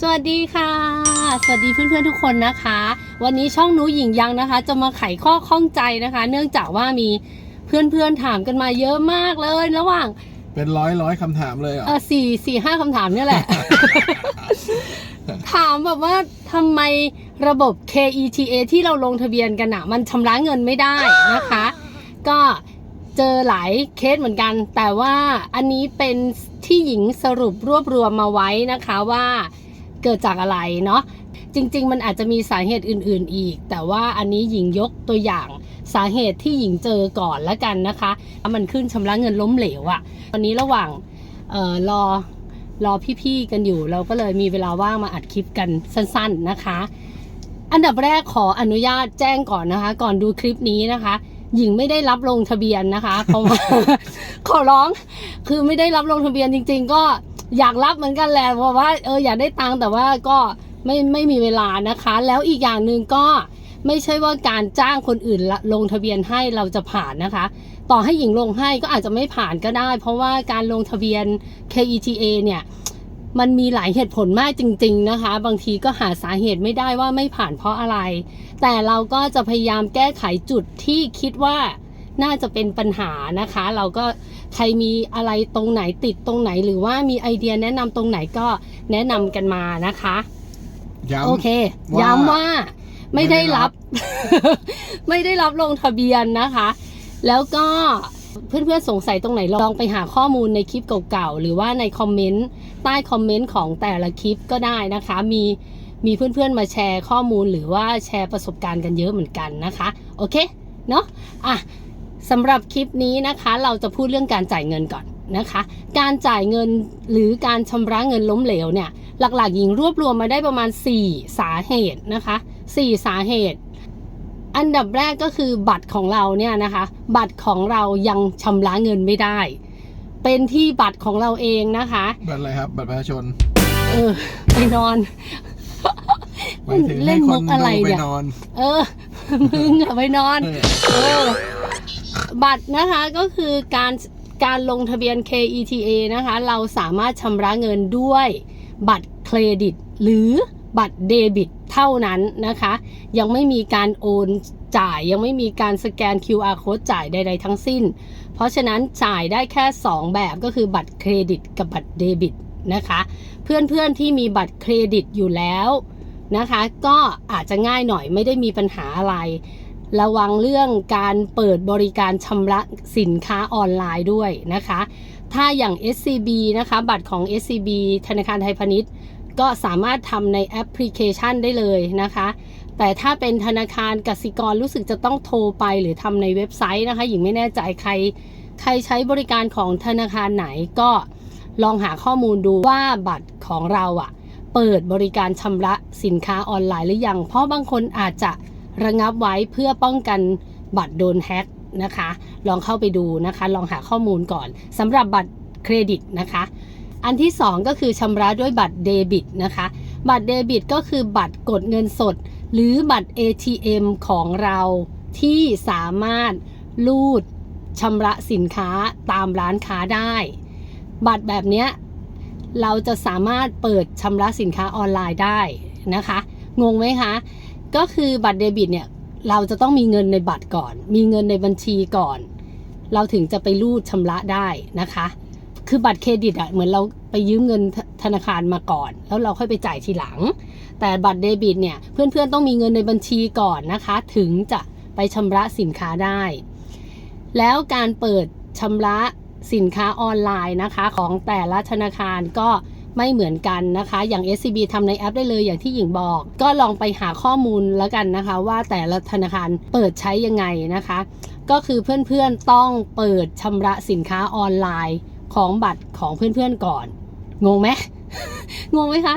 สวัสดีค่ะ สวัสดีเพื่อนๆทุกคนนะคะ วันนี้ช่องหนูหญิงยังนะคะ จะมาไขข้อข้องใจนะคะ เนื่องจากว่ามีเพื่อนๆถามกันมาเยอะมากเลย ระหว่างเป็นร้อยร้อยคำถามเลยเหรอเออสี่สี่ห้าคำถามเนี่ยแหละ ถามแบบว่าทำไมระบบ KETA ที่เราลงทะเบียนกันอะมันชำระเงินไม่ได้นะคะ ก็เจอหลายเคสเหมือนกัน แต่ว่าอันนี้เป็นที่หญิงสรุปรวบรวมมาไว้นะคะว่า เกิดจากอะไรเนาะจริง ๆ มันอาจจะมีสาเหตุอื่น ๆอีก แต่ว่าอันนี้หญิงยกตัวอย่างสาเหตุที่หญิงเจอก่อนแล้วกันนะคะ มันขึ้นชำระเงินล้มเหลวอะวันนี้ระหว่างออรอรอพี่ๆกันอยู่ เราก็เลยมีเวลาว่างมาอัดคลิปกันสั้น ๆนะคะ อันดับแรกขออนุญาตแจ้งก่อนนะคะ ก่อนดูคลิปนี้นะคะ หญิงไม่ได้รับลงทะเบียนนะคะเพราะว่าขอร้องคือไม่ได้รับลงทะเบียนจริง ๆ ก็ อยากรับเหมือนกันแหละเพราะว่าเอออยากได้ตังค์แต่ว่าก็ไม่ไม่มีเวลานะคะ แล้วอีกอย่างหนึ่งก็ไม่ใช่ว่าการจ้างคนอื่นละลงทะเบียนให้เราจะผ่านนะคะ ต่อให้หญิงลงให้ก็อาจจะไม่ผ่านก็ได้ เพราะว่าการลงทะเบียน KETA เนี่ยมันมีหลายเหตุผลมากจริง ๆนะคะ บางทีก็หาสาเหตุไม่ได้ว่าไม่ผ่านเพราะอะไร แต่เราก็จะพยายามแก้ไขจุดที่คิดว่า น่าจะเป็นปัญหานะคะ เราก็ใครมีอะไรตรงไหนติดตรงไหน หรือว่ามีไอเดียแนะนำตรงไหนก็แนะนำกันมานะคะ ย้ำ โอเคว่าย้ำว่าไม่ได้รับไม่ได้ไม่ได้รับลงทะเบียนนะคะ แล้วก็เพื่อนๆสงสัยตรงไหนลองไปหาข้อมูลในคลิปเก่าๆ หรือว่าในคอมเมนต์ใต้คอมเมนต์ของแต่ละคลิปก็ได้นะคะ มีมีเพื่อนๆมาแชร์ข้อมูลหรือว่าแชร์ประสบการณ์กันเยอะเหมือนกันนะคะ โอเค เนาะอะ สำหรับคลิปนี้นะคะเราจะพูดเรื่องการจ่ายเงินก่อนนะคะ การจ่ายเงินหรือการชำระเงินล้มเหลวเนี่ยหลักๆหญิงรวบรวมมาได้ประมาณ 4 สาเหตุนะคะ 4 สาเหตุ อันดับแรกก็คือบัตรของเราเนี่ยนะคะ บัตรของเรายังชำระเงินไม่ได้ เป็นที่บัตรของเราเองนะคะ บัตรอะไรครับ บัตรประชาชน เออไปนอนหมายถึงเล่ให้นคมุนกอะไรดูไปเนี่ยนอนเออมึงอะไปนอน เออเออ บัตรนะคะก็คือการการลงทะเบียน KETA นะคะ เราสามารถชำระเงินด้วยบัตรเครดิต หรือบัตรเดบิตเท่านั้นนะคะ ยังไม่มีการโอนจ่ายยังไม่มีการสแกน QR code จ่ายใด ๆ ทั้งสิ้น เพราะฉะนั้นจ่ายได้แค่ 2 แบบก็คือบัตรเครดิตกับบัตรเดบิตนะคะ เพื่อนๆที่มีบัตรเครดิตอยู่แล้วนะคะ ก็อาจจะง่ายหน่อยไม่ได้มีปัญหาอะไร ระวังเรื่องการเปิดบริการชำระสินค้าออนไลน์ด้วยนะคะ ถ้าอย่าง SCB นะคะ บัตรของ SCB ธนาคารไทยพาณิชย์ก็สามารถทำในแอปพลิเคชันได้เลยนะคะ แต่ถ้าเป็นธนาคารกสิกรรู้สึกจะต้องโทรไปหรือทำในเว็บไซต์นะคะหญิงไม่แน่ใจใคร ใครใช้บริการของธนาคารไหนก็ลองหาข้อมูลดูว่าบัตรของเราอะ่ะเปิดบริการชำระสินค้าออนไลน์หรือยัง เพราะบางคนอาจจะ ระงับไว้เพื่อป้องกันบัตรโดนแฮ็กนะคะ ลองเข้าไปดูนะคะ ลองหาข้อมูลก่อนสำหรับบัตรเครดิตนะคะ อันที่ 2 ก็คือชำระด้วยบัตรเดบิตนะคะ บัตรเดบิตก็คือบัตรกดเงินสด หรือบัตร ATM ของเราที่สามารถรูดชำระสินค้าตามร้านค้าได้ บัตรแบบนี้เราจะสามารถเปิดชำระสินค้าออนไลน์ได้นะคะ งงไหมคะ ก็คือบัตรเดบิตเนี่ยเราจะต้องมีเงินในบัตรก่อน มีเงินในบัญชีก่อน เราถึงจะไปรูดชำระได้นะคะ คือบัตรเครดิตอะเหมือนเราไปยืมเงินธธนาคารมาก่อน แล้วเราค่อยไปจ่ายทีหลัง แต่บัตรเดบิตเนี่ยเพื่อนๆต้องมีเงินในบัญชีก่อนนะคะ ถึงจะไปชำระสินค้าได้ แล้วการเปิดชำระสินค้าออนไลน์นะคะ ของแต่ละธนาคารก็ ไม่เหมือนกันนะคะ อย่าง SCB ทำในแอปได้เลยอย่างที่หญิงบอก ก็ลองไปหาข้อมูลแล้วกันนะคะ ว่าแต่ละธนาคารเปิดใช้ยังไงนะคะ ก็คือเพื่อนๆต้องเปิดชำระสินค้าออนไลน์ของบัตรของเพื่อนๆก่อน งงไหมงงไหมคะ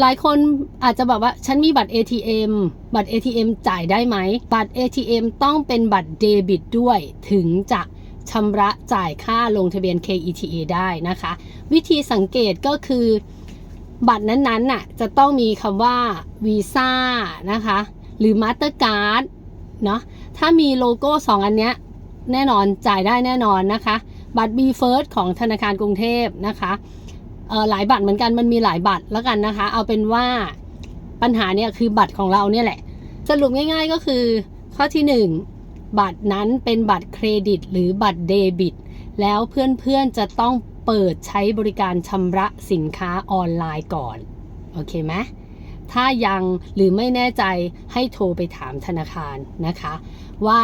หลายคนอาจจะแบบว่าฉันมีบัตร ATM บัตร ATM จ่ายได้ไหม บัตร ATM ต้องเป็นบัตรเดบิตด้วยถึงจะ ชำระจ่ายค่าลงทะเบียน KETA ได้นะคะ วิธีสังเกตก็คือ บัตรนั้นๆน่ะจะต้องมีคำว่าวีซ่านะคะหรือ Mastercard เนาะถ้ามีโลโก้ 2 อันเนี้ยแน่นอนจ่ายได้แน่นอนนะคะ บัตร B First ของธนาคารกรุงเทพนะคะเออหลายบัตรเหมือนกันมันมีหลายบัตรแล้วกันนะคะ เอาเป็นว่าปัญหาเนี่ยคือบัตรของเราเนี่ยแหละ สรุปง่ายๆก็คือข้อที่ 1 บัตรนั้นเป็นบัตรเครดิตหรือบัตรเดบิต แล้วเพื่อนๆจะต้องเปิดใช้บริการชำระสินค้าออนไลน์ก่อน โอเคไหมถ้ายังหรือไม่แน่ใจให้โทรไปถามธนาคารนะคะ ว่า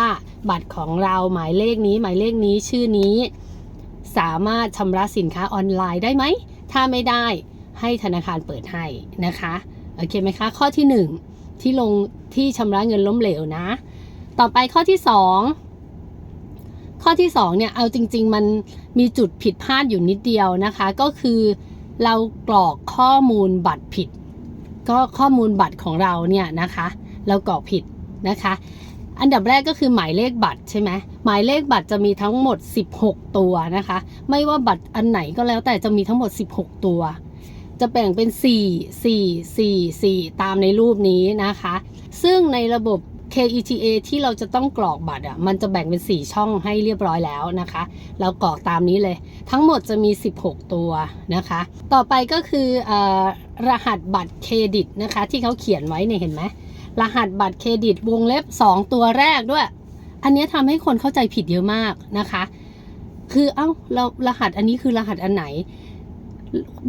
บัตรของเราหมายเลขนี้หมายเลขนี้ชื่อนี้ สามารถชำระสินค้าออนไลน์ได้ไหม ถ้าไม่ได้ให้ธนาคารเปิดให้นะคะ โอเคไหมคะ ข้อที่ 1 ที่ลงที่ชำระเงินล้มเหลวนะ ต่อไปข้อที่2ข้อที่2เนี่ยเอาจริง ๆ มันมีจุดผิดพลาดอยู่นิดเดียวนะคะ ก็คือเรากรอกข้อมูลบัตรผิด ก็ข้อมูลบัตรของเราเนี่ยนะคะ เรากรอกผิดนะคะ อันดับแรกก็คือหมายเลขบัตรใช่ไหมหมายเลขบัตรจะมีทั้งหมด 16 ตัวนะคะ ไม่ว่าบัตรอันไหนก็แล้วแต่จะมีทั้งหมด 16 ตัว จะแบ่งเป็น 4 4 4 4 ตามในรูปนี้นะคะ ซึ่งในระบบ KETA ที่เราจะต้องกรอกบัตรอะมันจะแบ่งเป็น 4 ช่องให้เรียบร้อยแล้วนะคะ เรากรอกตามนี้เลย ทั้งหมดจะมี 16 ตัวนะคะ ต่อไปก็คืออรหัสบัตรเครดิตนะคะ ที่เขาเขียนไว้เนี่ยเห็นไหมรหัสบัตรเครดิตวงเล็บ 2 ตัวแรกด้วย อันนี้ทำให้คนเข้าใจผิดเยอะมากนะคะ คือเอ้าเรารหัสอันนี้คือรหัสอันไหน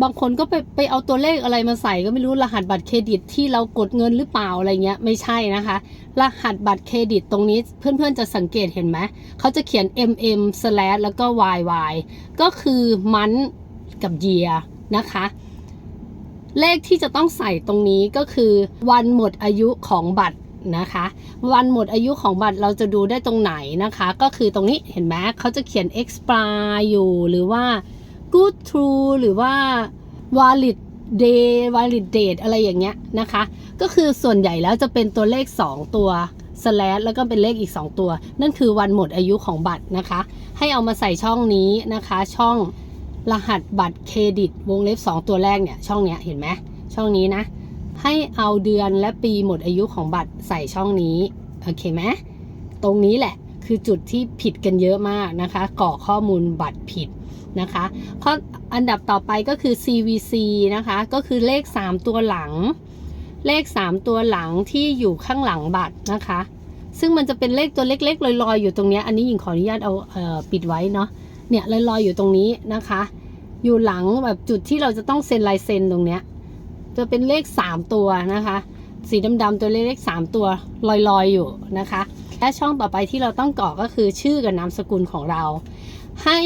บางคนก็ไปไปเอาตัวเลขอะไรมาใส่ก็ไม่รู้รหัสบัตรเครดิตที่เรากดเงินหรือเปล่าอะไรเงี้ยไม่ใช่นะคะ รหัสบัตรเครดิตตรงนี้เพื่อนๆจะสังเกตเห็นไหมเขาจะเขียน mm slash แล้วก็ yy ก็คือมันกับ year นะคะ เลขที่จะต้องใส่ตรงนี้ก็คือวันหมดอายุของบัตรนะคะ วันหมดอายุของบัตรเราจะดูได้ตรงไหนนะคะ ก็คือตรงนี้เห็นไหมเขาจะเขียน expire อยู่หรือว่า good true หรือว่า valid day valid date อะไรอย่างเงี้ยนะคะ ก็คือส่วนใหญ่แล้วจะเป็นตัวเลข 2 ตัว slash แล้วก็เป็นเลขอีก 2 ตัว นั่นคือวันหมดอายุของบัตรนะคะ ให้เอามาใส่ช่องนี้นะคะ ช่องรหัสบัตรเครดิต วงเล็บ 2 ตัวแรกเนี่ย ช่องเนี้ยเห็นไหมช่องนี้นะ ให้เอาเดือนและปีหมดอายุของบัตรใส่ช่องนี้ โอเคไหมตรงนี้แหละคือจุดที่ผิดกันเยอะมากนะคะกรอกข้อมูลบัตรผิด นะคะข้ออันดับต่อไปก็คือ CVC นะคะ ก็คือเลข 3 ตัวหลัง เลข 3 ตัวหลังที่อยู่ข้างหลังบัตรนะคะ ซึ่งมันจะเป็นเลขตัวเล็ก ๆ ลอยๆ อยู่ตรงเนี้ยอันนี้หญิงขออนุญาตเอาเออปิดไว้เนาะ เนี่ยลอยๆอยู่ตรงนี้นะคะ อยู่หลังแบบจุดที่เราจะต้องเซ็นลายเซ็นตรงเนี้ย จะเป็นเลข 3 ตัวนะคะ สีดำๆตัวเลขสามตัวลอยๆอยู่นะคะ และช่องต่อไปที่เราต้องกรอกก็คือชื่อกับนามสกุลของเรา ให้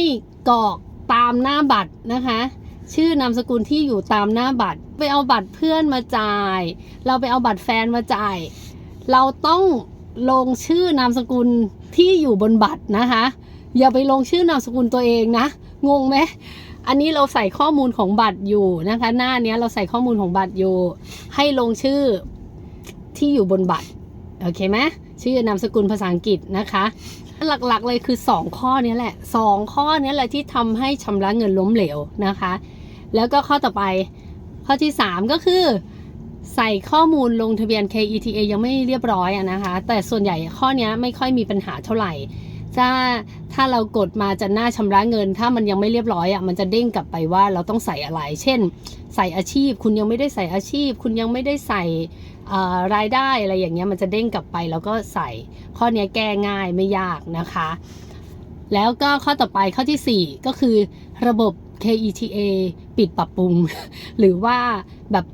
กรอก ตามหน้าบัตรนะคะ ชื่อนามสกุลที่อยู่ตามหน้าบัตร ไปเอาบัตรเพื่อนมาจ่าย เราไปเอาบัตรแฟนมาจ่าย เราต้องลงชื่อนามสกุลที่อยู่บนบัตรนะคะ อย่าไปลงชื่อนามสกุลตัวเองนะ งงไหมอันนี้เราใส่ข้อมูลของบัตรอยู่นะคะ หน้านี้เราใส่ข้อมูลของบัตรอยู่ ให้ลงชื่อที่อยู่บนบัตร โอเคไหมชื่อนามสกุลภาษาอังกฤษนะคะ หลักๆเลยคือ 2 ข้อนี้แหละ 2 ข้อนี้แหละที่ทำให้ชำระเงินล้มเหลวนะคะ แล้วก็ข้อต่อไปข้อที่ 3 ก็คือ ใส่ข้อมูลลงทะเบียน KETA ยังไม่เรียบร้อยอะนะคะ แต่ส่วนใหญ่ข้อนี้ไม่ค่อยมีปัญหาเท่าไหร่ ถ้าถ้าเรากดมาจะหน้าชำระเงิน ถ้ามันยังไม่เรียบร้อยอะมันจะเด้งกลับไปว่าเราต้องใส่อะไร เช่น ใส่อาชีพ คุณยังไม่ได้ใส่อาชีพ คุณยังไม่ได้ใส่ รายได้อะไรอย่างเงี้ยมันจะเด้งกลับไปแล้วก็ใส่ ข้อนี้แก้ง่ายไม่ยากนะคะ แล้วก็ข้อต่อไปข้อทีสี่ 4 ก็คือระบบ KETA ปิดปรับปรุง หรือว่าแบบ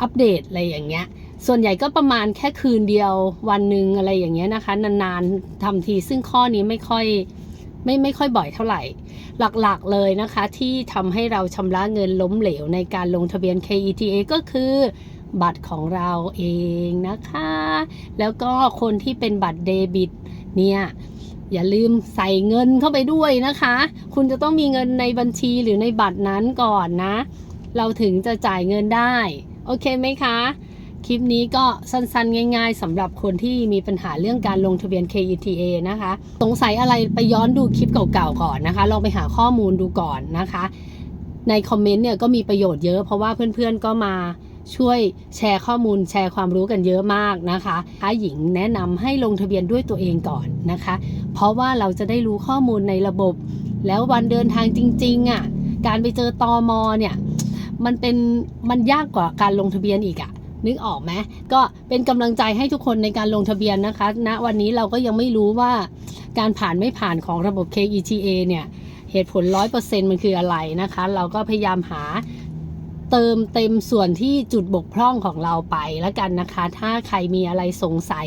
อัปเดตอะไรอย่างเงี้ย ส่วนใหญ่ก็ประมาณแค่คืนเดียววันหนึ่งอะไรอย่างเงี้ยนะคะ นานๆทำทีซึ่งข้อนี้ไม่ค่อยไม่ไม่ค่อยบ่อยเท่าไหร่ หลักๆเลยนะคะที่ทำให้เราชำระเงินล้มเหลวในการลงทะเบียน KETA ก็คือ บัตรของเราเองนะคะ แล้วก็คนที่เป็นบัตรเดบิตเนี่ยอย่าลืมใส่เงินเข้าไปด้วยนะคะ คุณจะต้องมีเงินในบัญชีหรือในบัตรนั้นก่อนนะ เราถึงจะจ่ายเงินได้ โอเคไหมคะ คลิปนี้ก็สั้นๆ ง่ายๆสำหรับคนที่มีปัญหาเรื่องการลงทะเบียน KETA นะคะ สงสัยอะไรไปย้อนดูคลิปเก่าๆก่อนนะคะ ลองไปหาข้อมูลดูก่อนนะคะ ในคอมเมนต์เนี่ยก็มีประโยชน์เยอะเพราะว่าเพื่อนๆก็มา ช่วยแชร์ข้อมูลแชร์ความรู้กันเยอะมากนะคะถ้าหญิงแนะนำให้ลงทะเบียนด้วยตัวเองก่อนนะคะ เพราะว่าเราจะได้รู้ข้อมูลในระบบ แล้ววันเดินทางจริงๆอะการไปเจอตอมอเนี่ยมันเป็นมันยากกว่าการลงทะเบียนอีกอะนึกออกไหมก็เป็นกำลังใจให้ทุกคนในการลงทะเบียนนะคะณวันนี้เราก็ยังไม่รู้ว่าการผ่านไม่ผ่านของระบบ KETA เนี่ยเหตุผล 100%มันคืออะไรนะคะ เราก็พยายามหา เติมเต็มส่วนที่จุดบกพร่องของเราไปแล้วกันนะคะ ถ้าใครมีอะไรสงสัย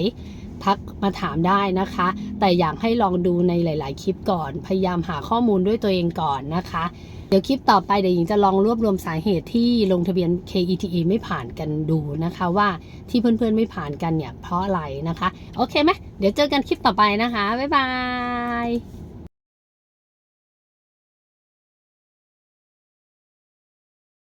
ทักมาถามได้นะคะ แต่อยากให้ลองดูในหลาย ๆ คลิปก่อน พยายามหาข้อมูลด้วยตัวเองก่อนนะคะ เดี๋ยวคลิปต่อไปเดี๋ยวหญิงจะลองรวบรวมสาเหตุที่ลงทะเบียน KETA ไม่ผ่านกันดูนะคะว่าที่เพื่อน ๆ ไม่ผ่านกันเนี่ยเพราะอะไรนะคะ โอเคไหมเดี๋ยวเจอกันคลิปต่อไปนะคะ บ๊ายบาย